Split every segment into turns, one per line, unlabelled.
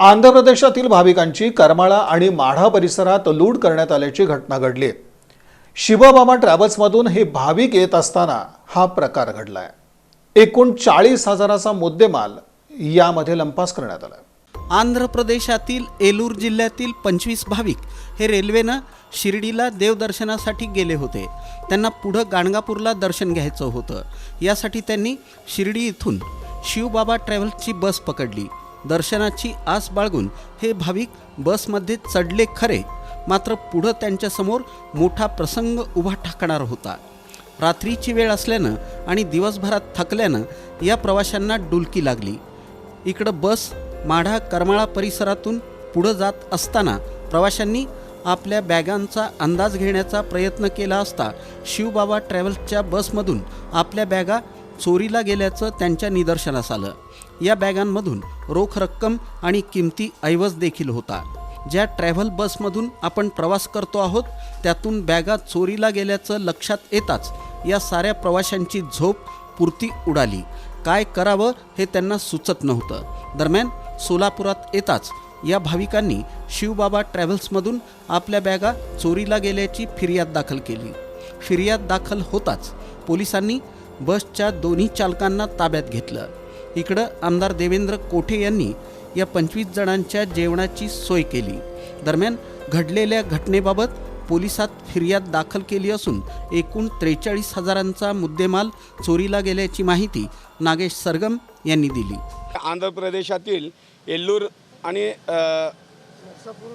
आंध्र प्रदेशातील भाविकांची करमाळा आणि माढा परिसरात लूट करण्यात आल्याची घटना घडली. शिवबाबा ट्रॅव्हल्समधून हे भाविक येत असताना हा प्रकार घडलाय. एकूण चाळीस हजाराचा मुद्देमाल यामध्ये लंपास करण्यात आला.
आंध्र प्रदेशातील एलूर जिल्ह्यातील पंचवीस भाविक हे रेल्वेनं शिर्डीला देवदर्शनासाठी गेले होते. त्यांना पुढं गाणगापूरला दर्शन घ्यायचं होतं. यासाठी त्यांनी शिर्डी इथून शिवबाबा ट्रॅव्हल्सची बस पकडली. दर्शनाची आस बाळगून हे भाविक बसमध्ये चढले खरे. मात्र पुढं त्यांच्यासमोर मोठा प्रसंग उभा ठाकणार होता. रात्रीची वेळ असल्यानं आणि दिवसभरात थकल्यानं या प्रवाशांना डुलकी लागली. इकडं बस माढा करमाळा परिसरातून पुढं जात असताना प्रवाशांनी आपल्या बॅगांचा अंदाज घेण्याचा प्रयत्न केला असता शिवबाबा ट्रॅव्हल्सच्या बसमधून आपल्या बॅगा चोरीला गेल्याचं त्यांच्या निदर्शनास आलं. या बॅगांमधून रोख रक्कम आणि किमती ऐवज देखील होता. ज्या ट्रॅव्हल बसमधून आपण प्रवास करतो आहोत त्यातून बॅगा चोरीला गेल्याचं लक्षात येताच या साऱ्या प्रवाशांची झोप पुरती उडाली. काय करावं हे त्यांना सुचत नव्हतं. दरम्यान सोलापुरात येताच या भाविकांनी शिवबाबा ट्रॅव्हल्समधून आपल्या बॅगा चोरीला गेल्याची फिर्याद दाखल केली. फिर्याद दाखल होताच पोलिसांनी बसच्या दोन्ही चालकांना ताब्यात घेतलं. इकडं आमदार देवेंद्र कोठे यांनी या पंचवीस जणांच्या जेवणाची सोय केली. दरम्यान घडलेल्या घटनेबाबत पोलिसात फिर्याद दाखल केली असून एकूण त्रेचाळीस हजारांचा मुद्देमाल चोरीला गेल्याची माहिती नागेश सरगम यांनी दिली.
आंध्र प्रदेशातील एल्लूर आणि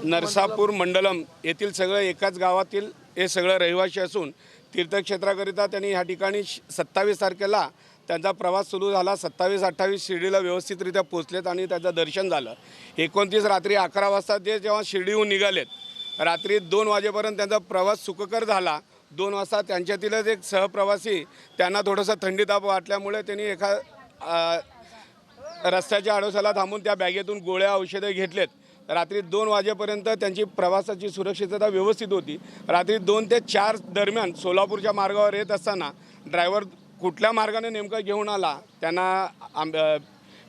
नरसापूर मंडलम येथील सगळं एकाच गावातील हे सगळं रहिवासी असून तीर्थक्षेत्राकरिता त्यांनी ह्या ठिकाणी सत्तावीस तारखेला त्यांचा प्रवास सुरू झाला. सत्तावीस अठ्ठावीस शिर्डीला व्यवस्थितरित्या पोचलेत आणि त्याचं दर्शन झालं. एकोणतीस रात्री अकरा वाजता ते जेव्हा शिर्डीहून निघालेत रात्री दोन वाजेपर्यंत त्यांचा प्रवास सुखकर झाला. दोन वाजता त्यांच्यातीलच एक सहप्रवासी त्यांना थोडंसं थंडीताप वाटल्यामुळे त्यांनी एका रस्त्याच्या आडोशाला थांबून त्या बॅगेतून गोळ्या औषधे घेतलेत. रात्री दोन वाजेपर्यंत त्यांची प्रवासाची सुरक्षितता व्यवस्थित होती. रात्री दोन ते चार दरम्यान सोलापूरच्या मार्गावर येत असताना ड्रायव्हर कुठल्या मार्गाने नेमका घेऊन आला त्यांना आंब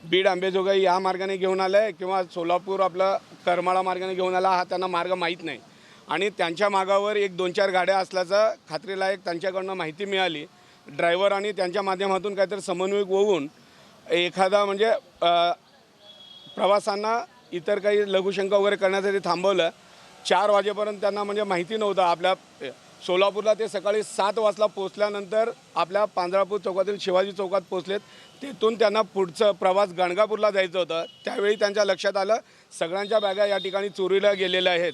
बीड आंबेजोगाई या मार्गाने घेऊन आला आहे किंवा सोलापूर आपलं करमाळा मार्गाने घेऊन आला हा त्यांना मार्ग माहीत नाही. आणि त्यांच्या मागावर एक दोन चार गाड्या असल्याचं खात्रीलायक त्यांच्याकडनं माहिती मिळाली. ड्रायव्हर आणि त्यांच्या माध्यमातून काहीतरी समन्वय होऊन एखादा म्हणजे प्रवासांना इतर काही लघुशंका वगैरे करण्यासाठी थांबवलं. चार वाजेपर्यंत त्यांना म्हणजे माहिती नव्हतं आपल्या सोलापूरला ते सकाळी सात वाजता पोचल्यानंतर आपल्या पांढरापूर चौकातील शिवाजी चौकात पोचलेत तिथून त्यांना पुढचं प्रवास गणगापूरला जायचं होतं. त्यावेळी त्यांच्या लक्षात आलं सगळ्यांच्या बॅगा या ठिकाणी चोरीला गेलेल्या आहेत.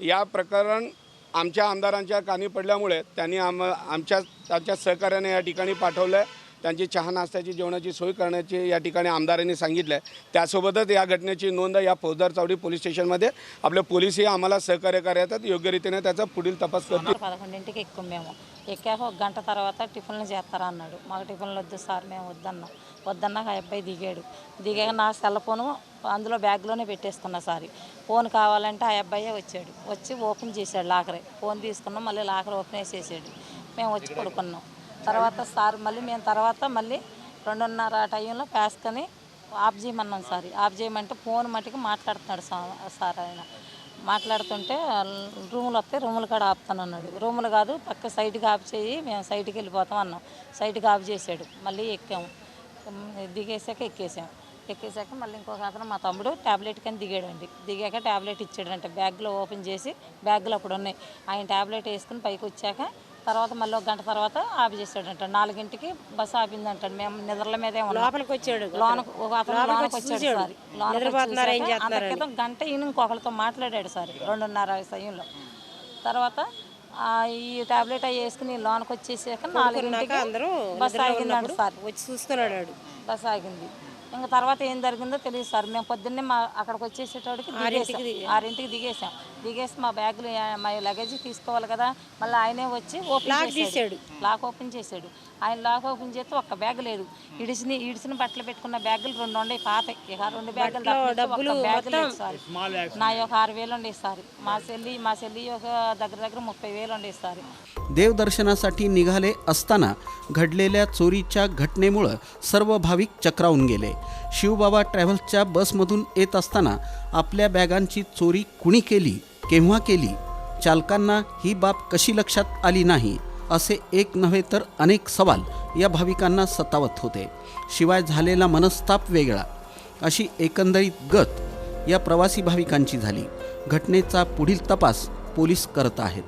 या प्रकरण आमच्या आमदारांच्या कानी पडल्यामुळे त्यांनी आम आमच्या त्यांच्या सहकार्याने या ठिकाणी पाठवलं आहे त्यांची चहा नाश्त्याची जेवणाची सोय करण्याची या ठिकाणी आमदारांनी सांगितलं आहे त्यासोबतच या घटनेची नोंद या फौजदार चावडी पोलीस स्टेशनमध्ये आपले पोलीसही आम्हाला सहकार्य करतात योग्य రీతినే त्याचा पुढील तपास करतील
పదకొండింటికి ఎక్కువ మేము ఎక్కాక ఒక గంట తర్వాత టిఫిన్లు చేస్తారా అన్నాడు మాకు టిఫిన్లు వద్దు సార్ మేము వద్దన్నాం వద్దన్నాక ఆ అబ్బాయి దిగాడు దిగాక నా సెల్ ఫోను అందులో బ్యాగ్లోనే పెట్టేసుకున్నా సార్ ఫోన్ కావాలంటే ఆ అబ్బాయే వచ్చాడు వచ్చి ఓపెన్ చేశాడు లాకరే ఫోన్ తీసుకున్నాం మళ్ళీ లాకర్ ఓపెన్ చేసేసాడు మేము వచ్చి పడుకున్నాం తర్వాత సార్ మళ్ళీ మేము తర్వాత మళ్ళీ రెండున్నర టైంలో పేసుకొని ఆఫ్ చేయమన్నాం సార్. ఆఫ్ చేయమంటే ఫోన్ మట్టుకు మాట్లాడుతున్నాడు సార్ ఆయన. మాట్లాడుతుంటే రూములు వస్తే రూములు కాడ ఆపుతానన్నాడు రూములు కాదు పక్క సైడ్కి ఆఫ్ చేయి మేము సైడ్కి వెళ్ళిపోతాం అన్నాం. సైడ్కి ఆఫ్ చేసాడు. మళ్ళీ ఎక్కాము దిగేసాక ఎక్కేసాం. ఎక్కేసాక మళ్ళీ ఇంకొక అతను మా తమ్ముడు ట్యాబ్లెట్ కానీ దిగాడండి. దిగాక ట్యాబ్లెట్ ఇచ్చాడంట. బ్యాగ్లో ఓపెన్ చేసి బ్యాగ్లో అప్పుడు ఉన్నాయి. ఆయన ట్యాబ్లెట్ వేసుకుని పైకి వచ్చాక తర్వాత మళ్ళీ ఒక గంట తర్వాత ఆఫ్ చేసాడంట నాలుగింటికి బస్సు ఆపిందంటాడు. మేము నిద్రల మీదే ఉన్నాం.
లోపలికి వచ్చాడు.
లోనకు వచ్చాడు సార్. క్రితం గంట ఈయన ఇంకొకరితో మాట్లాడాడు సార్ రెండున్నర సమయంలో. తర్వాత ఆ, ఈ టాబ్లెట్ అవి వేసుకుని లోనకు వచ్చేసాక నాలుగింటికి
అందరూ
బస్ ఆగిందండి సార్.
వచ్చి చూస్తున్నాడు వాడు.
బస్ ఆగింది. ఇంకా తర్వాత ఏం జరిగిందో తెలియదు సార్ మేము పొద్దున్నే మా అక్కడికి వచ్చేసేటోడికి దిగేసాం ఆరింటికి దిగేసాం దిగేసి మా బ్యాగులు ఆ- మా లగేజ్ తీసుకోవాలి కదా మళ్ళీ ఆయనే వచ్చి ఓపెన్ చేశాడు లాక్ ఓపెన్ చేశాడు ఆయన లాక్ ఓపెన్ చేస్తే ఒక్క బ్యాగ్ లేదు ఇడిసిన ఇడిసిన బట్టలు పెట్టుకున్న బ్యాగులు రెండు ఉండే పాత ఇక ఆ రెండు బ్యాగులు తప్పించి ఒక్క బ్యాగ్ లేదు సార్ నా యొక్క ఆరు వేలు ఉండేది సార్ మా చెల్లి మా చెల్లి యొక్క దగ్గర దగ్గర ముప్పై వేలు ఉండేది సార్
देवदर्शनासाठी निघाले असताना घडलेल्या चोरीच्या घटनेमुळं सर्व भाविक चक्रावून गेले शिवबाबा ट्रॅव्हल्सच्या बसमधून येत असताना आपल्या बॅगांची चोरी कुणी केली केव्हा केली? चालकांना ही बाब कशी लक्षात आली नाही असे एक नव्हे तर अनेक सवाल या भाविकांना सतावत होते. शिवाय झालेला मनस्ताप वेगळा. अशी एकंदरीत गत या प्रवासी भाविकांची झाली. घटनेचा पुढील तपास पोलीस करत आहेत.